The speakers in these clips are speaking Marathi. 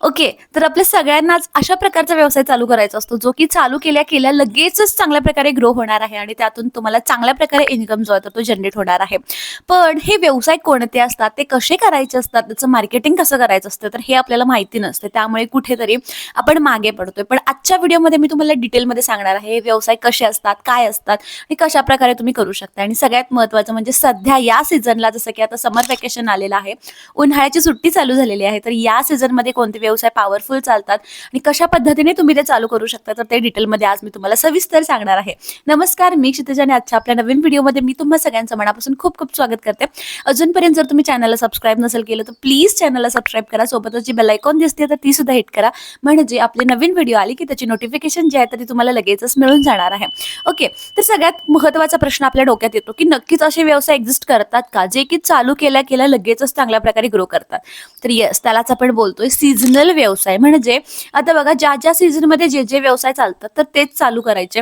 ओके तर आपल्या सगळ्यांनाच अशा प्रकारचा व्यवसाय चालू करायचा असतो जो की चालू केल्या केल्या लगेचच चांगल्या प्रकारे ग्रो होणार आहे आणि त्यातून तुम्हाला चांगल्या प्रकारे इन्कम जो आहे तो जनरेट होणार आहे. पण हे व्यवसाय कोणते असतात ते कसे करायचे असतात त्याचं मार्केटिंग कसं करायचं असतं तर हे आपल्याला माहिती नसते त्यामुळे कुठेतरी आपण मागे पडतोय. पण आजच्या व्हिडिओमध्ये मी तुम्हाला डिटेलमध्ये सांगणार आहे हे व्यवसाय कसे असतात काय असतात आणि कशा प्रकारे तुम्ही करू शकता आणि सगळ्यात महत्त्वाचं म्हणजे सध्या या सीझनला जसं की आता समर व्हॅकेशन आलेलं आहे उन्हाळ्याची सुट्टी चालू झालेली आहे तर या सीझनमध्ये कोणते व्यवसाय पॉवरफुल चालतात. आणि कशा पद्धतीने तुम्ही ते चालू करू शकता तर ते डिटेलमध्ये आज मी तुम्हाला सविस्तर सांगणार आहे. नमस्कार मी क्षितिजा आणि आजच्या आपल्या नवीन व्हिडिओमध्ये मी तुम्हा सगळ्यांचं मनापासून खूप खूप स्वागत करते. अजूनपर्यंत जर तुम्ही चॅनलला सबस्क्राईब नसेल केलं तर प्लीज चॅनलला सबस्क्राईब करा. सोबतच जी बेलायकॉन दिसते तर ती सुद्धा हिट करा. म्हणजे आपली नवीन व्हिडिओ आली की त्याची नोटिफिकेशन जी आहे तर ती तुम्हाला लगेचच मिळून जाणार आहे. ओके तर सगळ्यात महत्त्वाचा प्रश्न आपल्या डोक्यात येतो की नक्कीच असे व्यवसाय एक्झिस्ट करतात का? जे की चालू केल्या केल्या लगेचच चांगल्या प्रकारे ग्रो करतात. तर येस त्यालाच आपण बोलतोय सीझनल व्यवसाय. म्हणजे आता बघा ज्या ज्या सीझनमध्ये जे जे व्यवसाय चालतात तर तेच चालू करायचे.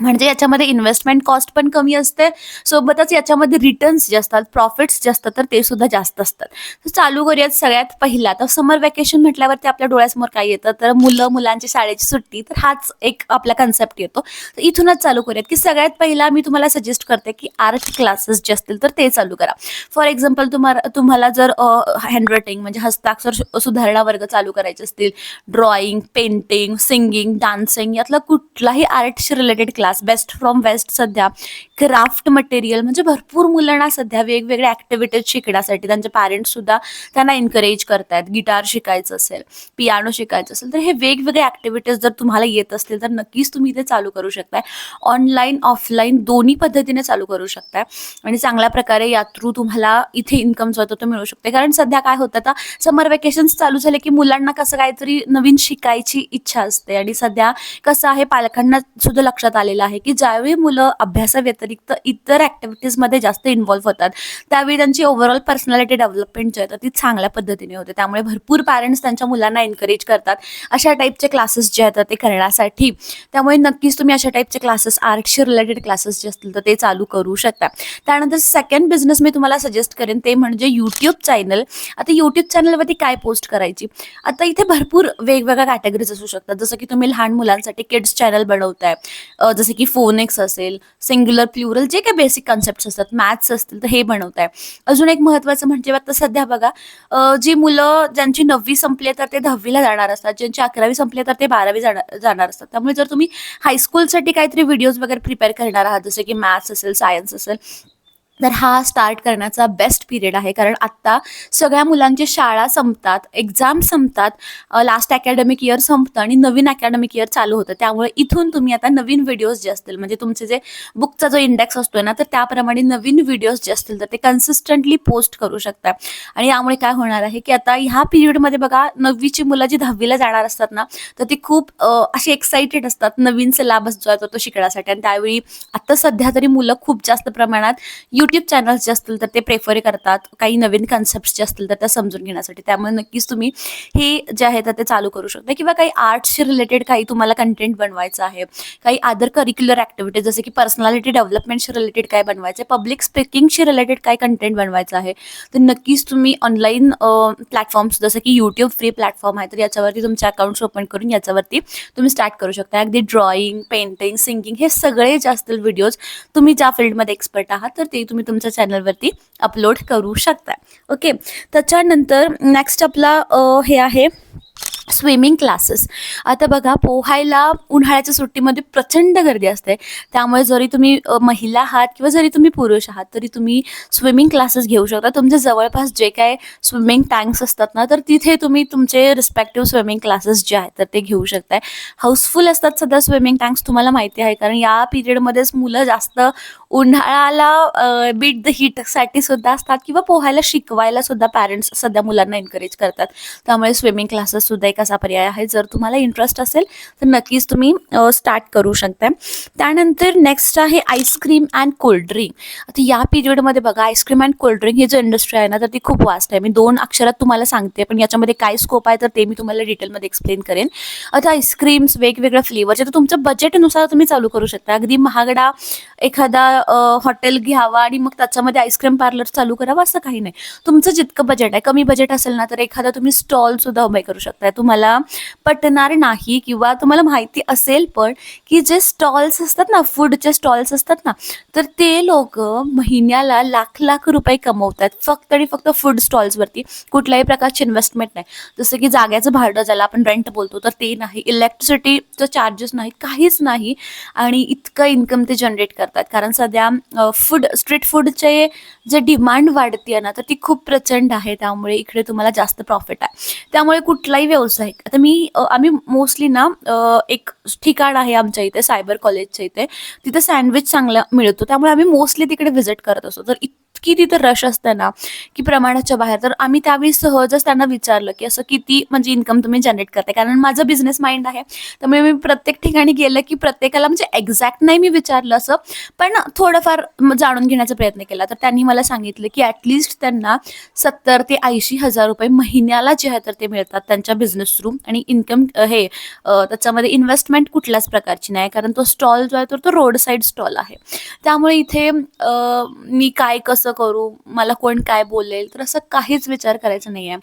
म्हणजे याच्यामध्ये इन्व्हेस्टमेंट कॉस्ट पण कमी असते. सोबतच याच्यामध्ये रिटर्न्स जे असतात प्रॉफिट्स जे असतात तर ते सुद्धा जास्त असतात. तर चालू करूयात सगळ्यात पहिला. तर समर वेकेशन म्हटल्यावरती आपल्या डोळ्यासमोर काय येतं? तर मुलं मुलांची शाळेची सुट्टी. तर हाच एक आपला कन्सेप्ट येतो. तर इथूनच चालू करूयात की सगळ्यात पहिला मी तुम्हाला सजेस्ट करते की आर्ट क्लासेस जे असतील तर ते चालू करा. फॉर एक्झाम्पल तुम्हाला तुम्हाला जर हँडरायटिंग म्हणजे हस्ताक्षर सुधारणा वर्ग चालू करायचे असतील ड्रॉइंग पेंटिंग सिंगिंग डान्सिंग यातला कुठलाही आर्टशी related class best from waste सध्या. क्राफ्ट मटेरियल म्हणजे भरपूर मुलांना सध्या वेगवेगळ्या ॲक्टिव्हिटीज शिकण्यासाठी त्यांचे पॅरेंट्स सुद्धा त्यांना एनकरेज करतायत. गिटार शिकायचं असेल पियानो शिकायचं असेल तर हे वेगवेगळे ॲक्टिव्हिटीज जर तुम्हाला येत असतील तर नक्कीच तुम्ही इथे चालू करू शकताय. ऑनलाईन ऑफलाईन दोन्ही पद्धतीने चालू करू शकताय. आणि चांगल्या प्रकारे या थ्रू तुम्हाला इथे इन्कम जो तो मिळू शकते कारण सध्या काय होतं आता समर वेकेशन्स चालू झाले की मुलांना कसं काहीतरी नवीन शिकायची इच्छा असते. आणि सध्या कसं आहे पालकांना सुद्धा लक्षात आलेलं आहे की ज्यावेळी मुलं अभ्यासाव्यतिरिक्त इतर ॲक्टिव्हिटीजमध्ये जास्त इन्व्हॉल्व्ह होतात त्यावेळी त्यांची ओव्हरऑल पर्सनॅलिटी डेव्हलपमेंट जी आहे ती चांगल्या पद्धतीने होते. त्यामुळे भरपूर पॅरेंट्स त्यांच्या मुलांना एनकरेज करतात. अशा टाईपचे क्लासेस जे आहेत ते करण्यासाठी. त्यामुळे नक्कीच तुम्ही अशा टाईपचे क्लासेस आर्टशी रिलेटेड क्लासेस जे असतील तर ते चालू करू शकता. त्यानंतर सेकंड बिझनेस मी तुम्हाला सजेस्ट करेन ते म्हणजे यूट्यूब चॅनल आता यूट्यूब चॅनलवरती काय पोस्ट करायची? आता इथे भरपूर वेगवेगळ्या कॅटेगरीज असू शकतात. जसं की तुम्ही लहान मुलांसाठी किड्स चॅनल बनवताय. जसं की फोनेक्स असेल सिंग्युलर प्लुरल जे काही बेसिक कन्सेप्ट असतात मॅथ्स असतील तर हे बनवताय. अजून एक महत्वाचं म्हणजे आता सध्या बघा जी मुलं ज्यांची नववी संपली तर ते दहावीला जाणार असतात. ज्यांची अकरावी संपली तर ते बारावी जाणार जाणार असतात. त्यामुळे जर तुम्ही हायस्कूलसाठी काहीतरी व्हिडिओज वगैरे प्रिपेअर करणार आहात जसं की मॅथ्स असेल सायन्स असेल तर हा स्टार्ट करण्याचा बेस्ट पिरियड आहे. कारण आत्ता सगळ्या मुलांची शाळा संपतात एक्झाम संपतात लास्ट अकॅडमिक इयर संपतं आणि नवीन अकॅडमिक इयर चालू होतं. त्यामुळे इथून तुम्ही आता नवीन व्हिडिओज जे असतील म्हणजे तुमचे जे बुकचा जो इंडेक्स असतो ना तर त्याप्रमाणे नवीन व्हिडिओज जे असतील तर ते कन्सिस्टंटली पोस्ट करू शकता. आणि यामुळे काय होणार आहे की आता ह्या पिरियडमध्ये बघा नववीची मुलं जी दहावीला जाणार असतात ना तर ती खूप अशी एक्साइटेड असतात नवीन सिलेबस जो आहे तो- शिकण्यासाठी. आणि त्यावेळी आत्ता सध्या तरी मुलं खूप जास्त प्रमाणात यूट्यूब चॅनल्स जे असतील तर ते प्रेफर करतात. काही नवीन कन्सेप्ट जे असतील तर त्या समजून घेण्यासाठी. त्यामुळे नक्कीच तुम्ही हे जे आहे तर ते चालू करू शकता. किंवा काही आर्ट्सशी रिलेटेड काही तुम्हाला कंटेंट बनवायचं आहे. काही अदर करिक्युलर ॲक्टिव्हिटीज जसे की पर्सनॅलिटी डेव्हलपमेंटशी रिलेटेड काय बनवायचं आहे. पब्लिक स्पीकिंगशी रिलेटेड काय कंटेंट बनवायचं आहे. तर नक्कीच तुम्ही ऑनलाईन प्लॅटफॉर्म्स जसं की यूट्यूब फ्री प्लॅटफॉर्म आहे तर याच्यावरती तुमचे अकाउंट्स ओपन करून याच्यावरती तुम्ही स्टार्ट करू शकता. अगदी ड्रॉइंग पेंटिंग सिंगिंग हे सगळे जे असतील व्हिडिओज तुम्ही ज्या फील्डमध्ये एक्सपर्ट आहात तर ते तुम्ही तुमच्या चॅनलवरती अपलोड करू शकता. ओके त्याच्यानंतर नेक्स्ट आपला हे आहे स्विमिंग क्लासेस आता बघा पोहायला उन्हाळ्याच्या सुट्टीमध्ये प्रचंड गर्दी असते. त्यामुळे जरी तुम्ही महिला आहात किंवा जरी तुम्ही पुरुष आहात तरी तुम्ही स्विमिंग क्लासेस घेऊ शकता. तुमच्या जवळपास जे काय स्विमिंग टँक्स असतात ना तर तिथे तुम्ही तुमचे रिस्पेक्टिव्ह स्विमिंग क्लासेस जे आहेत तर ते घेऊ शकताय. हाऊसफुल असतात सध्या स्विमिंग टँक्स तुम्हाला माहिती आहे कारण या पिरियडमध्येच मुलं जास्त उन्हाळ्याला बीट द हीटसाठी सुद्धा असतात किंवा पोहायला शिकवायला सुद्धा पॅरेंट्स सध्या मुलांना एनकरेज करतात. त्यामुळे स्विमिंग क्लासेस सुद्धा एक असा पर्याय आहे. जर तुम्हाला इंटरेस्ट असेल तर नक्कीच तुम्ही स्टार्ट करू शकता त्यानंतर नेक्स्ट आहे आईस्क्रीम अँड कोल्ड्रिंक आता या पिरियडमध्ये बघा ice cream and cold drink ही जी इंडस्ट्री आहे ना तर ती खूप वास्ट आहे. मी दोन अक्षरात तुम्हाला सांगते पण याच्यामध्ये काय स्कोप आहे तर ते मी तुम्हाला डिटेलमध्ये एक्सप्लेन करेन. आता आईस्क्रीम्स वेगवेगळ्या फ्लेवरचे तर तुमच्या बजेटनुसार तुम्ही चालू करू शकता. अगदी महागडा एखादा हॉटेल घ्यावा आणि मग त्याच्यामध्ये आईस्क्रीम पार्लर चालू करावं असं काही नाही. तुमचं जितकं बजेट आहे कमी बजेट असेल ना तर एखादा तुम्ही स्टॉल सुद्धा उभे करू शकताय. तुम्हाला पटणार नाही किंवा तुम्हाला माहिती असेल पण की जे स्टॉल्स असतात ना फूडचे स्टॉल्स असतात ना तर ते लोक महिन्याला लाख लाख रुपये कमवतात फक्त आणि फक्त फूड स्टॉल्सवरती कुठल्याही प्रकारची इन्व्हेस्टमेंट नाही. जसं की जाग्याचं भाडं ज्याला आपण रेंट बोलतो तर ते नाही. इलेक्ट्रिसिटीचं चार्जेस नाही काहीच नाही. आणि इतकं इन्कम ते जनरेट करतात. कारण सध्या फूड स्ट्रीट फूडचे जे डिमांड वाढते ना तर ती खूप प्रचंड आहे. त्यामुळे इकडे तुम्हाला जास्त प्रॉफिट आहे. त्यामुळे कुठलाही व्यवसाय आता मी आम्ही मोस्टली ना एक ठिकाण आहे आमच्या इथे सायबर कॉलेजच्या इथे. तिथे सँडविच चांगला मिळतो. त्यामुळे आम्ही मोस्टली तिकडे व्हिजिट करत असतो. तर इतकी तिथं रश असतं ना की प्रमाणाच्या बाहेर. तर आम्ही त्यावेळी सहजच त्यांना विचारलं की असं किती म्हणजे इन्कम तुम्ही जनरेट करताय? कारण माझं बिझनेस माइंड आहे. त्यामुळे मी प्रत्येक ठिकाणी गेलं की प्रत्येकाला म्हणजे एक्झॅक्ट नाही मी विचारलं असं. पण थोडंफार जाणून घेण्याचा प्रयत्न केला. तर त्यांनी मला सांगितलं की ॲटलिस्ट त्यांना सत्तर ते ऐंशी हजार रुपये महिन्याला जे आहे तर ते मिळतात त्यांच्या बिझनेस थ्रू आणि इन्कम हे त्याच्यामध्ये इन्व्हेस्टमेंट कुठल्याच प्रकारची नाही. कारण तो स्टॉल जो आहे तर तो रोड साईड स्टॉल आहे. त्यामुळे इथे मी काय कसं करू मला कोण काय बोलेल तर असं काहीच विचार करायचा नाही आहे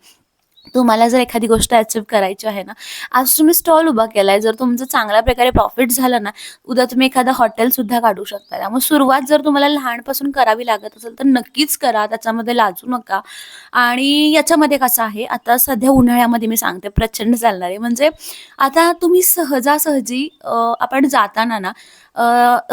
तुम्हाला जर एखादी गोष्ट अचीव करायची आहे ना आज तुम्ही स्टॉल उभा केलाय जर तुमचं चांगल्या प्रकारे प्रॉफिट झालं ना उद्या तुम्ही एखादा हॉटेल सुद्धा काढू शकता. त्यामुळे सुरुवात जर तुम्हाला लहानपासून करावी लागत असेल तर नक्कीच करा. त्याच्यामध्ये लाजू नका. आणि याच्यामध्ये कसं आहे आता सध्या उन्हाळ्यामध्ये मी सांगते प्रचंड चालणार. आहे म्हणजे आता तुम्ही सहजासहजी आपण जाताना ना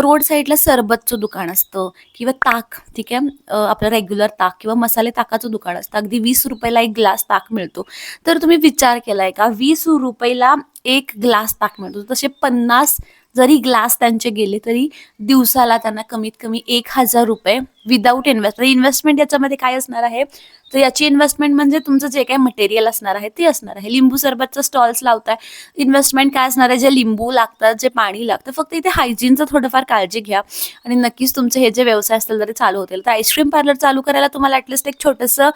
रोड साईडला सरबतचं दुकान असतं किंवा ताक ठीक आहे? आपलं रेग्युलर ताक किंवा मसाले ताकाचं दुकान असतं. अगदी वीस रुपयाला एक ग्लास ताक मिळतो. तर तुम्ही विचार केलाय का? वीस रुपयाला एक ग्लास ताक मिळतो. तसे पन्नास जरी ग्लास त्यांचे गेले तरी दिवसाला त्यांना कमीत कमी एक हजार रुपये विदाऊट इन्व्हेस्टमेंट इन्व्हेस्टमेंट याच्यामध्ये काय असणार आहे? तर याची इन्व्हेस्टमेंट म्हणजे तुमचं जे काही मटेरियल असणार आहे ते असणार आहे. लिंबू सरबतचं स्टॉल्स लावताय. इन्व्हेस्टमेंट काय असणार आहे? जे लिंबू लागतात जे पाणी लागतं फक्त इथे हायजीनचं थोडंफार काळजी घ्या. आणि नक्कीच तुमचे हे जे व्यवसाय असतील तरी चालू होतील तर आईस्क्रीम पार्लर चालू करायला तुम्हाला ॲटलिस्ट एक छोटंसं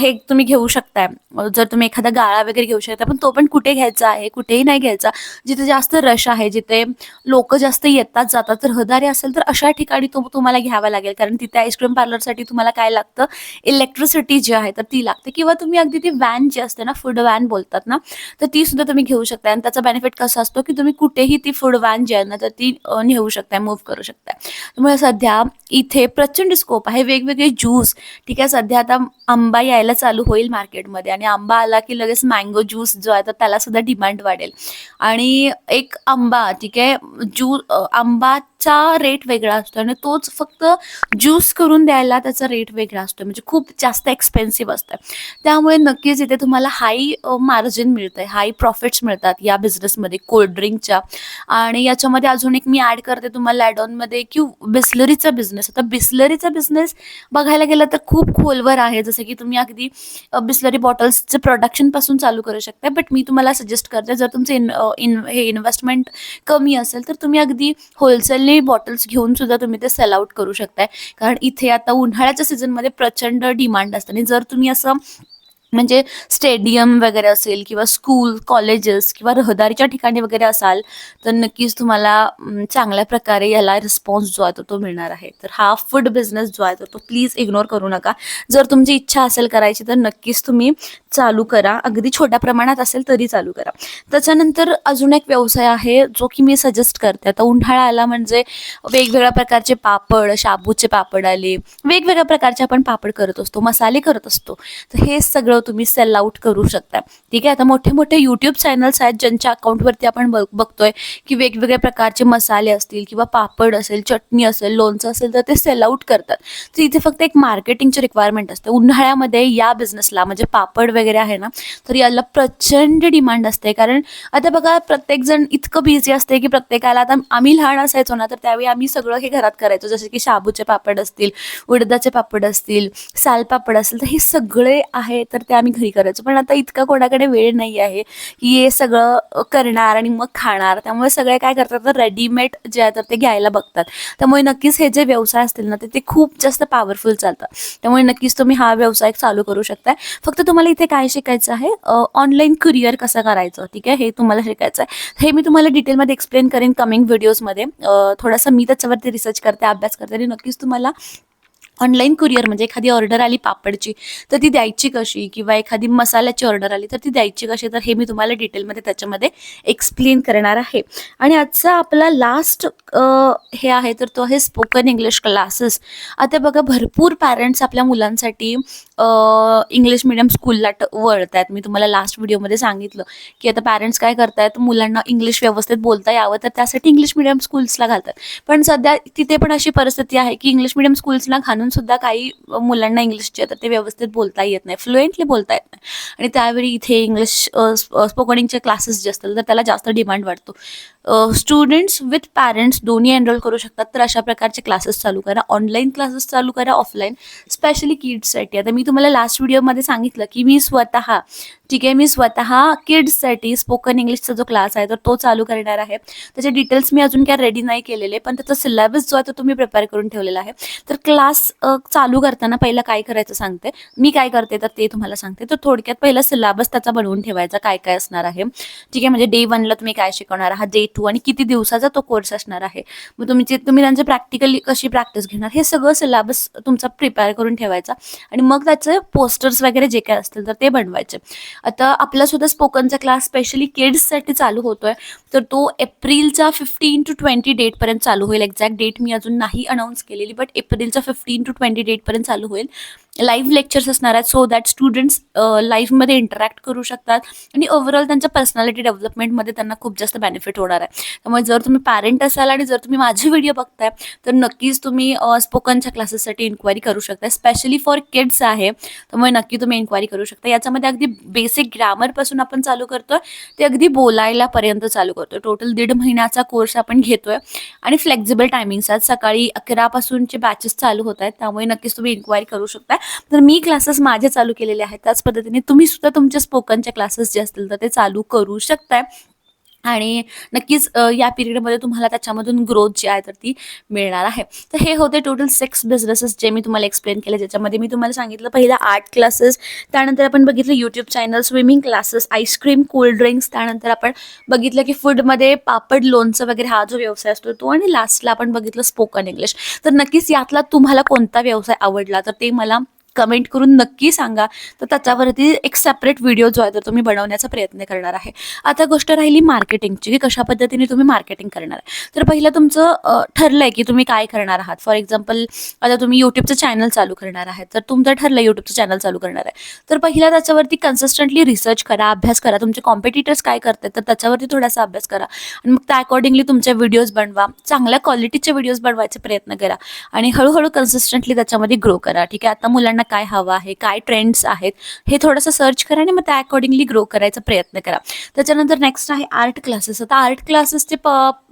हे तुम्ही घेऊ शकताय. जर तुम्ही एखादा गाळा वगैरे घेऊ शकता पण तो पण कुठे घ्यायचा आहे कुठेही नाही घ्यायचा. जिथे जास्त रश आहे जिथे लोक जास्त येतात जातात तर रहदारी असेल तर अशा ठिकाणी तो तुम्हाला घ्यावा लागेल. कारण तिथे आईस्क्रीम पार्लरसाठी तुम्हाला काय लागतं? इलेक्ट्रिसिटी जी आहे तर ती लागते. किंवा तुम्ही अगदी ती व्हॅन जी असते ना फूड व्हॅन बोलतात ना तर ती सुद्धा तुम्ही घेऊ शकता आणि त्याचा बेनिफिट कसा असतो की तुम्ही कुठेही ती फूड व्हॅन जी आहे ना तर ती नेऊ शकताय मूव्ह करू शकताय. त्यामुळे सध्या इथे प्रचंड स्कोप आहे. वेगवेगळे ज्यूस ठीक आहे सध्या आता आंबा यायला चालू होईल मार्केटमध्ये आणि आंबा आला की लगेच मँगो ज्यूस जो आहे तर त्याला सुद्धा डिमांड वाढेल. आणि एक आंबा ठीक आहे ज्यू आंबा चा रेट वेगळा असतो आणि तोच फक्त ज्यूस करून द्यायला त्याचा रेट वेगळा असतो. म्हणजे खूप जास्त एक्सपेन्सिव्ह असतं त्यामुळे नक्कीच इथे तुम्हाला हाय मार्जिन मिळतं आहे हाय प्रॉफिट्स मिळतात या बिझनेसमध्ये कोल्ड ड्रिंकच्या आणि याच्यामध्ये अजून एक मी ॲड करते तुम्हाला ॲडॉनमध्ये की बिस्लरीचा बिझनेस आता बिस्लरीचा बिझनेस बघायला गेलं तर खूप खोलवर आहे. जसं की तुम्ही अगदी बिस्लरी बॉटल्सचं प्रोडक्शनपासून चालू करू शकता बट मी तुम्हाला सजेस्ट करते जर तुमचं इन इन हे इन्व्हेस्टमेंट कमी असेल तर तुम्ही अगदी होलसेलने बॉटल्स घेऊन सुद्धा तुम्ही ते सेल आउट करू शकताय. कारण इथे आता उन्हाळ्याच्या सीझनमध्ये प्रचंड डिमांड असते. आणि जर तुम्ही असं म्हणजे स्टेडियम वगैरे असेल किंवा स्कूल कॉलेजेस किंवा रहदारीच्या ठिकाणी वगैरे असाल तर नक्कीच तुम्हाला चांगल्या प्रकारे याला रिस्पॉन्स जो आहे तो तो मिळणार आहे. तर हा फूड बिझनेस जो आहे तो तो प्लीज इग्नोर करू नका. जर तुमची इच्छा असेल करायची तर नक्कीच तुम्ही चालू करा. अगदी छोट्या प्रमाणात असेल तरी चालू करा. त्याच्यानंतर अजून एक व्यवसाय आहे जो की मी सजेस्ट करते. आता उन्हाळा आला म्हणजे वेगवेगळ्या प्रकारचे पापड शाबूचे पापड आले. वेगवेगळ्या प्रकारचे आपण पापड करत असतो मसाले करत असतो. तर हे सगळं तुम्ही सेल आउट करू शकता. ठीक आहे? आता मोठे मोठे यूट्यूब चॅनल्स आहेत ज्यांच्या अकाउंटवरती आपण बघ बघतोय की वेगवेगळ्या प्रकारचे मसाले असतील किंवा पापड असेल चटणी असेल लोणचं असेल तर ते सेल आउट करतात. तर इथे फक्त एक मार्केटिंगची रिक्वायरमेंट असते. उन्हाळ्यामध्ये या बिझनेसला म्हणजे पापड वगैरे आहे ना तर याला प्रचंड डिमांड असते. कारण आता बघा प्रत्येकजण इतकं बिझी असते की प्रत्येकाला आता आम्ही लहान असायचो ना तर त्यावेळी आम्ही सगळं हे घरात करायचो. जसे की शाबूचे पापड असतील उडदाचे पापड असतील सालपापड असतील तर हे सगळे आहे. तर ते ते आम्ही घरी करायचो. पण आता इतका कोणाकडे वेळ नाही आहे की हे सगळं करणार आणि मग खाणार. त्यामुळे सगळे काय करतात तर रेडीमेड जे आहे तर ते घ्यायला बघतात. त्यामुळे नक्कीच हे जे व्यवसाय असतील ना ते ते खूप जास्त पॉवरफुल चालतात. त्यामुळे नक्कीच तुम्ही हा व्यवसाय चालू करू शकताय. फक्त तुम्हाला इथे काय शिकायचं आहे? ऑनलाईन कुरिअर कसं करायचं? ठीक आहे? हे तुम्हाला शिकायचं आहे. हे मी तुम्हाला डिटेलमध्ये एक्सप्लेन करेन कमिंग व्हिडिओजमध्ये थोडासा मी त्याच्यावरती रिसर्च करते अभ्यास करते आणि नक्कीच तुम्हाला ऑनलाईन कुरिअर म्हणजे एखादी ऑर्डर आली पापडची तर ती द्यायची कशी? किंवा एखादी मसाल्याची ऑर्डर आली तर ती द्यायची कशी? तर हे मी तुम्हाला डिटेलमध्ये त्याच्यामध्ये एक्सप्लेन करणार आहे. आणि आजचा आपला लास्ट हे आहे तर तो आहे स्पोकन इंग्लिश क्लासेस आता बघा भरपूर पॅरेंट्स आपल्या मुलांसाठी इंग्लिश मिडियम स्कूलला ट वळत आहेत मी तुम्हाला लास्ट व्हिडिओमध्ये सांगितलं की आता पॅरेंट्स काय करतायत? मुलांना इंग्लिश व्यवस्थित बोलता यावं तर त्यासाठी इंग्लिश मिडियम स्कूल्सला घालतात. पण सध्या तिथे पण अशी परिस्थिती आहे की इंग्लिश मिडियम स्कूल्सला घालून सुद्धा काही मुलांना इंग्लिश जे ते व्यवस्थित बोलता येत नाही. फ्लुएंटली बोलता येत नाही. आणि त्यावेळी इथे इंग्लिश स्पोकनिंगचे क्लासेस जे असतील तर त्याला जास्त डिमांड वाटतो स्टुडंट्स विथ पॅरेंट्स दोन्ही एनरोल करू शकतात. तर अशा प्रकारचे क्लासेस चालू करा. ऑनलाईन क्लासेस चालू करा ऑफलाईन स्पेशली किड्ससाठी आता मी तुम्हाला लास्ट व्हिडिओमध्ये सांगितलं की मी स्वतः ठीक आहे मी स्वतः किड्ससाठी स्पोकन इंग्लिशचा जो क्लास आहे तर तो चालू करणार आहे. त्याचे डिटेल्स मी अजून काय रेडी नाही केलेले पण त्याचा सिलेबस जो आहे तो तुम्ही प्रिपेअर करून ठेवलेला आहे. तर क्लास चालू करताना पहिलं काय करायचं सांगते. मी काय करते तर ते तुम्हाला सांगते. तर थोडक्यात पहिला सिलेबस त्याचा बनवून ठेवायचा काय काय असणार आहे. ठीक आहे म्हणजे डे वनला तुम्ही काय शिकवणार आहात? डे टू आणि किती दिवसाचा तो कोर्स असणार आहे? मग तुम्ही जे तुम्ही त्यांचे प्रॅक्टिकली कशी प्रॅक्टिस घेणार? हे सगळं सिलेबस तुमचा प्रिपेअर करून ठेवायचा. आणि मग त्याचे पोस्टर्स वगैरे जे काय असतील तर ते बनवायचे. आता आपला सुद्धा स्पोकनचा क्लास स्पेशली किड्ससाठी चालू होतोय. तर तो एप्रिलचा फिफ्टीन टू ट्वेंटी डेटपर्यंत चालू होईल. एक्झॅक्ट डेट मी अजून नाही अनाऊन्स केलेली बट एप्रिलचा फिफ्टीन टू ट्वेंटी डेटपर्यंत चालू होईल. लाईव्ह लेक्चर्स असणार आहेत सो दॅट स्टुडंट्स लाईफमध्ये इंटरॅक्ट करू शकतात. आणि ओव्हरऑल त्यांच्या पर्सनॅलिटी डेव्हलपमेंटमध्ये त्यांना खूप जास्त बेनिफिट होणार आहे. त्यामुळे जर तुम्ही पॅरेंट असाल आणि जर तुम्ही माझे व्हिडिओ बघताय तर नक्कीच तुम्ही स्पोकनच्या क्लासेससाठी इन्क्वायरी करू शकता स्पेशली फॉर किड्स आहे त्यामुळे नक्की तुम्ही इन्क्वायरी करू शकता याच्यामध्ये अगदी बेसिक ग्रामरपासून आपण चालू करतोय ते अगदी बोलायला पर्यंत चालू करतोय. टोटल दीड महिन्याचा कोर्स आपण घेतोय. आणि फ्लेक्झिबल टायमिंग्स आहेत. सकाळी अकरापासूनचे बॅचेस चालू होत आहेत. त्यामुळे नक्कीच तुम्ही इन्क्वायरी करू शकता तर मी क्लासेस माझे चालू केलेले आहेत. त्याच पद्धतीने तुम्ही सुद्धा तुमचे स्पोकनच्या क्लासेस जे असतील तर ते चालू करू शकताय. आणि नक्कीच या पिरियडमध्ये तुम्हाला त्याच्यामधून ग्रोथ जी आहे तर ती मिळणार आहे. तर हे होते टोटल सिक्स बिझनेसेस जे मी तुम्हाला एक्सप्लेन केले. ज्याच्यामध्ये मी तुम्हाला सांगितलं पहिला आर्ट क्लासेस त्यानंतर आपण बघितलं YouTube channel swimming classes ice cream cold drinks त्यानंतर आपण बघितलं की फूडमध्ये पापड लोणचं वगैरे हा जो व्यवसाय असतो तो आणि लास्टला आपण बघितलं स्पोकन इंग्लिश तर नक्कीच यातला तुम्हाला कोणता व्यवसाय आवडला तर ते मला कमेंट करून नक्की सांगा. तर त्याच्यावरती एक सेपरेट व्हिडिओ जो आहे तर तुम्ही बनवण्याचा प्रयत्न करणार आहे. आता गोष्ट राहिली मार्केटिंगची की कशा पद्धतीने तुम्ही मार्केटिंग करणार आहे. तर पहिलं तुमचं ठरलं ठरलंय की तुम्ही काय करणार आहात. फॉर एक्झाम्पल आता तुम्ही यूट्यूबचं चॅनल चालू करणार आहात. तर तुमचं ठरलं यूट्यूबचं चॅनल चालू करणार आहे. तर पहिला त्याच्यावरती कन्सिस्टंटली रिसर्च करा अभ्यास करा. तुमचे कॉम्पिटिटर्स काय करतात तर त्याच्यावरती थोडासा अभ्यास करा. आणि मग त्या अकॉर्डिंगली तुमचे व्हिडिओज बनवा. चांगल्या क्वालिटीचे व्हिडिओज बनवायचे प्रयत्न करा. आणि हळूहळू कन्सिस्टंटली त्याच्यामध्ये ग्रो करा. ठीक आहे? आता मुलांना काय हवं आहे काय ट्रेंड्स आहेत हे थोडंसं सर्च करा आणि मग त्या अकॉर्डिंगली ग्रो करायचा प्रयत्न करा. त्याच्यानंतर नेक्स्ट आहे आर्ट क्लासेस आता आर्ट क्लासेसचे प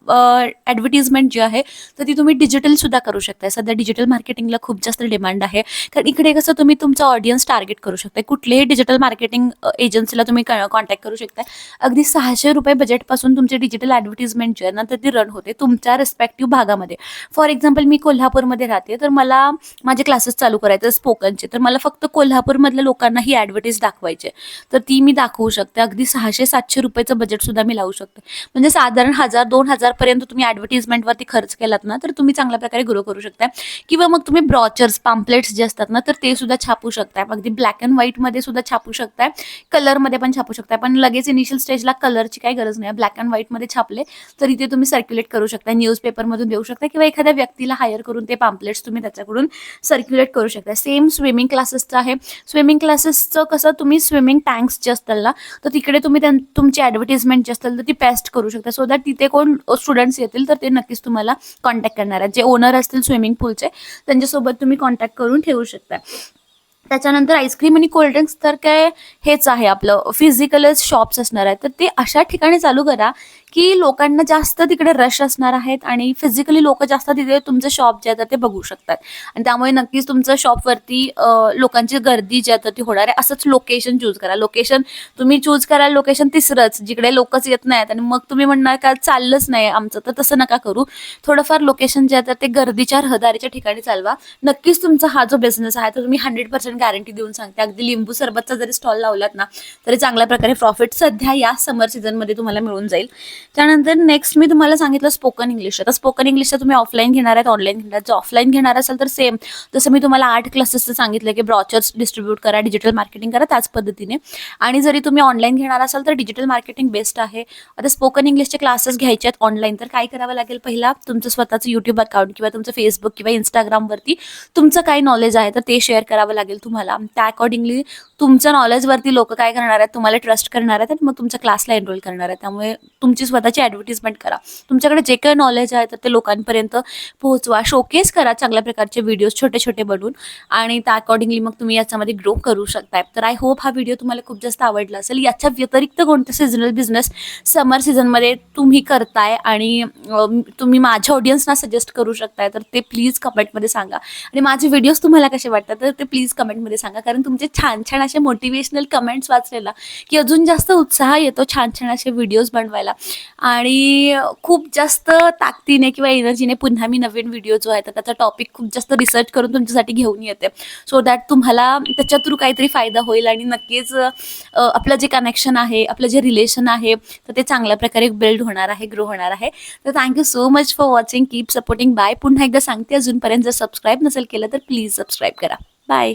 ॲडव्हर्टिजमेंट जी आहे तर ती तुम्ही डिजिटलसुद्धा करू शकता सध्या डिजिटल मार्केटिंगला खूप जास्त डिमांड आहे. कारण इकडे कसं तुम्ही तुमचा ऑडियन्स टार्गेट करू शकता कुठलेही डिजिटल मार्केटिंग एजन्सीला तुम्ही कॉन्टॅक्ट करू शकता अगदी सहाशे रुपये बजेटपासून तुमची डिजिटल ॲडव्हर्टिजमेंट जी आहे ना तर ती रन होते तुमच्या रिस्पेक्टिव्ह भागामध्ये. फॉर एक्झाम्पल मी कोल्हापूरमध्ये राहते तर मला माझे क्लासेस चालू करायचे स्पोकनचे तर मला फक्त कोल्हापूरमधल्या लोकांना ही ॲडव्हर्टीज दाखवायचे तर ती मी दाखवू शकते. अगदी सहाशे सातशे रुपयेचं बजेटसुद्धा मी लावू शकते. म्हणजे साधारण हजार दोन हजार पर्यंत तुम्ही ॲडव्हर्टिजमेंटवरती खर्च केलात ना तर तुम्ही चांगल्या प्रकारे ग्रो करू शकता किंवा मग तुम्ही ब्रॉचर्स पाम्पलेट्स जे असतात ना तर ते सुद्धा छापू शकताय. अगदी ब्लॅक अँड व्हाईटमध्ये सुद्धा छापू शकताय. कलरमध्ये पण छापू शकताय. पण लगेच इनिशियल स्टेजला कलरची काही गरज नाही. ब्लॅक अँड व्हाईटमध्ये छापले तर इथे तुम्ही सर्क्युलेट करू शकता न्यूजपेपरमधून देऊ शकता किंवा एखाद्या व्यक्तीला हायर करून ते पाम्पलेट्स तुम्ही त्याच्याकडून सर्क्युलेट करू शकता सेम स्विमिंग क्लासेसचं आहे. स्विमिंग क्लासेसचं कसं तुम्ही स्विमिंग टँक्स जे असतील ना तर तिकडे तुम्ही तुमची ॲडव्हर्टिजमेंट जी असतील तर ती पेस्ट करू शकता सो दॅट तिथे कोण स्टुडंट्स येतील तर ते नक्कीच तुम्हाला कॉन्टॅक्ट करणार आहेत. जे ओनर असतील स्विमिंग पूलचे त्यांच्यासोबत तुम्ही कॉन्टॅक्ट करून ठेवू शकता. त्याच्यानंतर आईस्क्रीम आणि कोल्ड्रिंक्स तर काय हेच आहे आपलं. फिजिकलच शॉप्स असणार आहे तर ते अशा ठिकाणी चालू करा की लोकांना जास्त तिकडे रश असणार आहेत आणि फिजिकली लोक जास्त तिथे तुमचं शॉप जे आहे तर ते बघू शकतात. आणि त्यामुळे नक्कीच तुमचं शॉपवरती लोकांची गर्दी जी आहे ती होणार आहे. असंच लोकेशन चूज करा. लोकेशन तुम्ही चूज कराल लोकेशन तिसरंच. जिकडे लोकच येत नाहीत आणि मग तुम्ही म्हणणार का चाललंच नाही आमचं तर तसं नका करू. थोडंफार लोकेशन जे आहे तर ते गर्दीच्या रहदारीच्या ठिकाणी चालवा. नक्कीच तुमचा हा जो बिझनेस आहे तो तुम्ही हंड्रेड पर्सेंट गॅरंटी देऊन सांगते. अगदी लिंबू सरबतचा जरी स्टॉल लावलात ना तरी चांगल्या प्रकारे प्रॉफिट सध्या या समर सीझनमध्ये तुम्हाला मिळून जाईल. त्यानंतर नेक्स्ट मी तुम्हाला सांगितलं स्पोकन इंग्लिश आता स्पोकन इंग्लिशचं तुम्ही ऑफलाईन घेणार आहेत ऑनलाईन घेणार जर ऑफलाईन घेणार असाल तर सेम जसं मी तुम्हाला आठ क्लासेसचं सांगितलं की ब्रॉचर्स डिस्ट्रीब्यूट करा डिजिटल मार्केटिंग करा त्याच पद्धतीने. आणि जरी तुम्ही ऑनलाईन घेणार असाल तर डिजिटल मार्केटिंग बेस्ट आहे. आता स्पोकन इंग्लिशचे क्लासेस घ्यायचे आहेत ऑनलाईन तर काय करावं लागेल पहिला? तुमचं स्वतःचं युट्यूब अकाउंट किंवा तुमचं फेसबुक किंवा इंस्टाग्रामवरती तुमचं काय नॉलेज आहे तर ते शेअर करावं लागेल तुम्हाला. त्या अकॉर्डिंगली तुमच्या नॉलेजवरती लोक काय करणार आहेत? तुम्हाला ट्रस्ट करणार आहेत आणि मग तुमच्या क्लासला एनरोल करणार आहेत. त्यामुळे तुमची स्वतःची ॲडव्हर्टिजमेंट करा. तुमच्याकडे जे काही नॉलेज आहे तर ते लोकांपर्यंत पोहोचवा. शोकेस करा चांगल्या प्रकारचे व्हिडिओज छोटे छोटे बनवून. आणि त्या अकॉर्डिंगली मग तुम्ही याच्यामध्ये ग्रो करू शकताय. तर आय होप हा व्हिडिओ तुम्हाला खूप जास्त आवडला असेल. याच्या व्यतिरिक्त कोणते सीझनल बिझनेस समर सीझनमध्ये तुम्ही करताय आणि तुम्ही माझ्या ऑडियन्सना सजेस्ट करू शकताय तर ते प्लीज कमेंटमध्ये सांगा. आणि माझे व्हिडिओज तुम्हाला कसे वाटतात तर ते प्लीज कमेंटमध्ये सांगा. कारण तुमचे छान छान असे मोटिवेशनल कमेंट्स वाचलेला की अजून जास्त उत्साह येतो छान छान असे व्हिडिओज बनवायला. आणि खूप जास्त ताकदीने किंवा एनर्जीने पुन्हा मी नवीन व्हिडिओ जो आहे तर त्याचा टॉपिक खूप जास्त रिसर्च करून तुमच्यासाठी घेऊन येते. सो दॅट तुम्हाला त्याच्या थ्रू काहीतरी फायदा होईल आणि नक्कीच आपलं जे कनेक्शन आहे आपलं जे रिलेशन आहे तर ते चांगल्या प्रकारे बिल्ड होणार आहे ग्रो होणार आहे. तर thank you so much for watching keep supporting bye पुन्हा एकदा सांगते अजूनपर्यंत जर सबस्क्राईब नसेल केलं तर प्लीज सबस्क्राईब करा. बाय